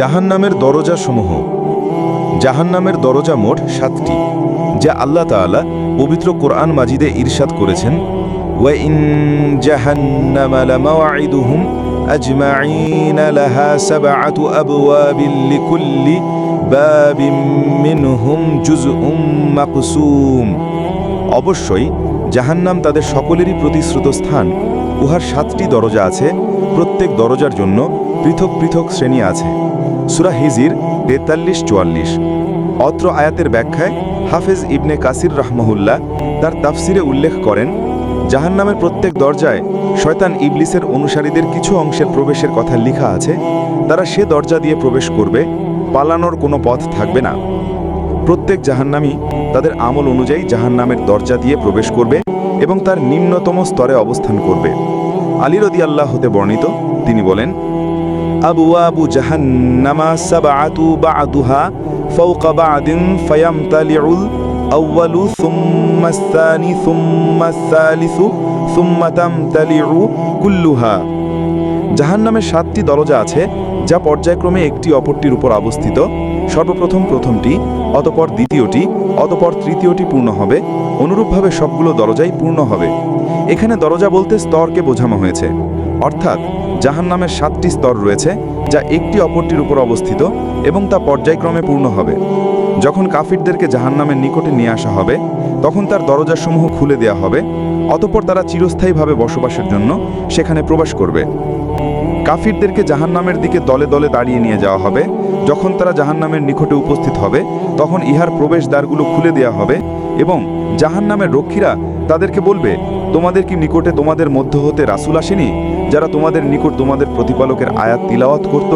জাহান্নামের দরজাসমূহ। জাহান্নামের দরজা মোট সাতটি, যা আল্লাহ তাআলা পবিত্র কোরআন মাজিদে ইরশাদ করেছেন। অবশ্যই জাহান্নাম তাদের সকলেরই প্রতিশ্রুত স্থান। উহার সাতটি দরজা আছে। প্রত্যেক দরজার জন্য পৃথক পৃথক শ্রেণি আছে। সুরা হিজির তেতাল্লিশ চুয়াল্লিশ। অত্র আয়াতের ব্যাখ্যায় হাফেজ ইবনে কাসির রহমহুল্লাহ তার তাফসিরে উল্লেখ করেন, জাহান্নামের প্রত্যেক দরজায় শয়তান ইবলিসের অনুসারীদের কিছু অংশের প্রবেশের কথা লেখা আছে, তারা সে দরজা দিয়ে প্রবেশ করবে, পালানোর কোনো পথ থাকবে না। প্রত্যেক জাহান্নামী তাদের আমল অনুযায়ী জাহান্নামের দরজা দিয়ে প্রবেশ করবে এবং তার নিম্নতম স্তরে অবস্থান করবে। আলী আল্লাহ হতে বর্ণিত, তিনি বলেন আবু জাহান্নামা সাবাআতু বা'দুহা ফাওকা বা'দিন ফায়ামতালিউল আউয়ালু সুম্মা আস-সানি সুম্মা আস-সালিসু সুম্মা তামতালিউ কুল্লুহা জাহান্নামের সাতটি দরজা আছে, যা পর্যায়ক্রমে একটি অপরটির উপর অবস্থিত। সর্বপ্রথম প্রথমটি, অতপর দ্বিতীয়টি, অতপর তৃতীয়টি পূর্ণ হবে। অনুরূপভাবে সবগুলো দরজাই পূর্ণ হবে। এখানে দরজা বলতে স্তরকে বোঝানো হয়েছে। অর্থাৎ জাহান্নামের সাতটি স্তর রয়েছে, যা একটি অপরটির উপর অবস্থিত এবং তা পর্যায়ক্রমে পূর্ণ হবে। যখন কাফিরদেরকে জাহান্নামের নিকটে নিয়ে আসা হবে, তখন তার দরজাসমূহ খুলে দেয়া হবে, অতপর তারা চিরস্থায়ীভাবে বসবাসের জন্য সেখানে প্রবেশ করবে। কাফিরদেরকে জাহান্নামের দিকে দলে দলে দাঁড়িয়ে নিয়ে যাওয়া হবে। যখন তারা জাহান্নামের নিকটে উপস্থিত হবে, তখন ইহার প্রবেশদ্বারগুলো খুলে দেওয়া হবে এবং জাহান্নামের রক্ষীরা তাদেরকে বলবে, তোমাদের কি নিকটে তোমাদের মধ্য হতে রাসুল আসেনি, যারা তোমাদের নিকট তোমাদের প্রতিপালকের আয়াত তিলাওয়াত করত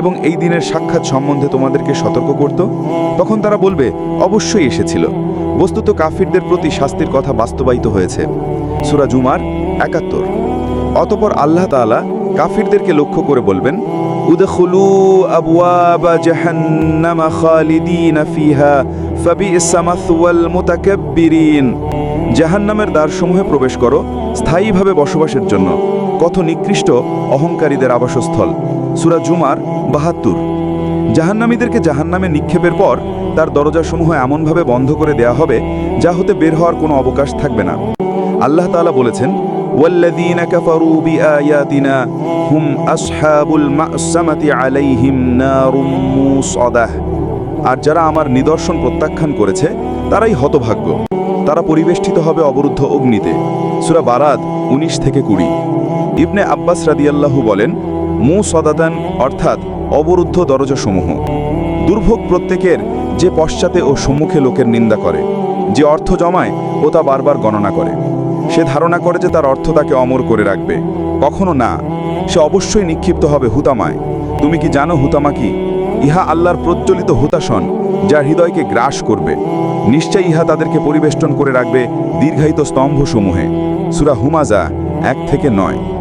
এবং এই দিনের সাক্ষাৎ সম্বন্ধে তোমাদেরকে সতর্ক করত? তখন তারা বলবে, অবশ্যই এসেছিল। বস্তুত কাফিরদের প্রতি শাস্তির কথা বাস্তবায়িত হয়েছে। সুরা জুমার একাত্তর। অতপর আল্লাহ তাআলা কাফিরদেরকে লক্ষ্য করে বলবেন, উদখুলু আবওয়াবা জাহান্নামা খালিদিনা ফিহা ফাবিইসা মাসওয়াল মুতাকাব্বিরিন। জাহান্নামের দ্বারসমূহে প্রবেশ করো স্থায়ীভাবে বসবাসের জন্য কত নিকৃষ্ট অহংকারীদের আবাসস্থল সূরা জুমার বাহাত্তর জাহান্নামীদেরকে জাহান্নামে নিক্ষেপের পর তার দরজাসমূহ এমনভাবে বন্ধ করে দেয়া হবে যা হতে বের হওয়ার কোনো অবকাশ থাকবে না আল্লাহ তাআলা বলেছেন والذين كفروا بآياتنا هم أصحاب المأسمة عليهم نار موصدة আর যারা আমার নিদর্শন প্রত্যাখ্যান করেছে তারাই হতভাগ্য তারা পরিবেষ্টিত হবে অবরুদ্ধ অগ্নিতে। সূরা বারাত ১৯ থেকে কুড়ি। ইবনে আব্বাস রাদিয়াল্লাহু বলেন, মু সদাদান অর্থাৎ অবরুদ্ধ দরজাসমূহ। দুর্ভোগ প্রত্যেকের যে পশ্চাতে ও সম্মুখে লোকের নিন্দা করে, যে অর্থ জমায় ও তা বারবার গণনা করে। সে ধারণা করে যে তার অর্থ তাকে অমর করে রাখবে। কখনো না, সে অবশ্যই নিক্ষিপ্ত হবে হুতামায়। তুমি কি জানো হুতামা কি? ইহা আল্লাহর প্রজ্বলিত হুতাসন যা হৃদয়কে গ্রাস করবে। নিশ্চয় ইহা তাদেরকে পরিবেষ্টন করে রাখবে দীর্ঘায়িত স্তম্ভসমূহে। সুরা হুমাজা এক থেকে নয়।